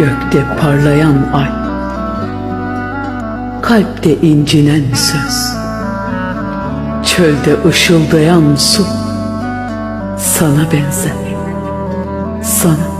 Gökte parlayan ay Kalpte incinen söz Çölde ışıldayan su Sana benzer Sana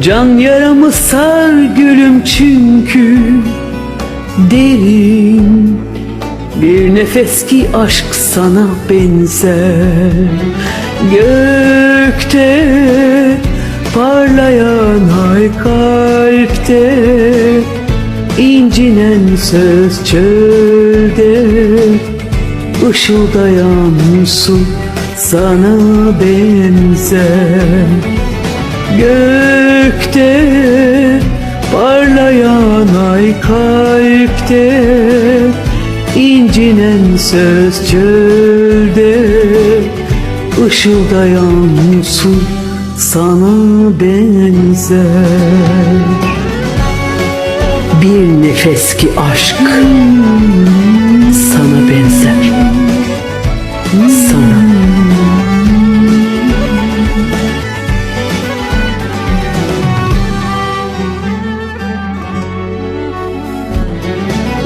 Can yaramı sar gülüm çünkü Derin. Bir nefes ki aşk sana benzer. Gökte parlayan ay kalpte incinen söz çölde. Işıldayan su sana benzer. Gökte parlayan ay kalpte. İncinen söz çölde ışıldayan su sana benzer. Bir nefes ki aşk sana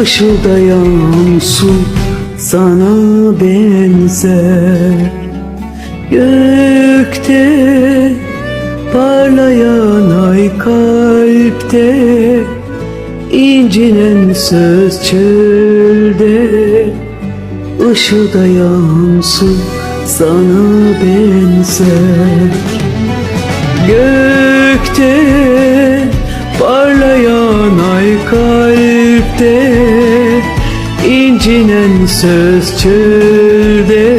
ışıldayan su sana benzer. Gökte parlayan ay kalpte incinen söz çölde. Işıldayan su sana benzer. Gökte söz çölde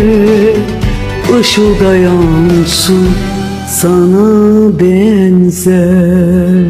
ışıldayan su sana benzer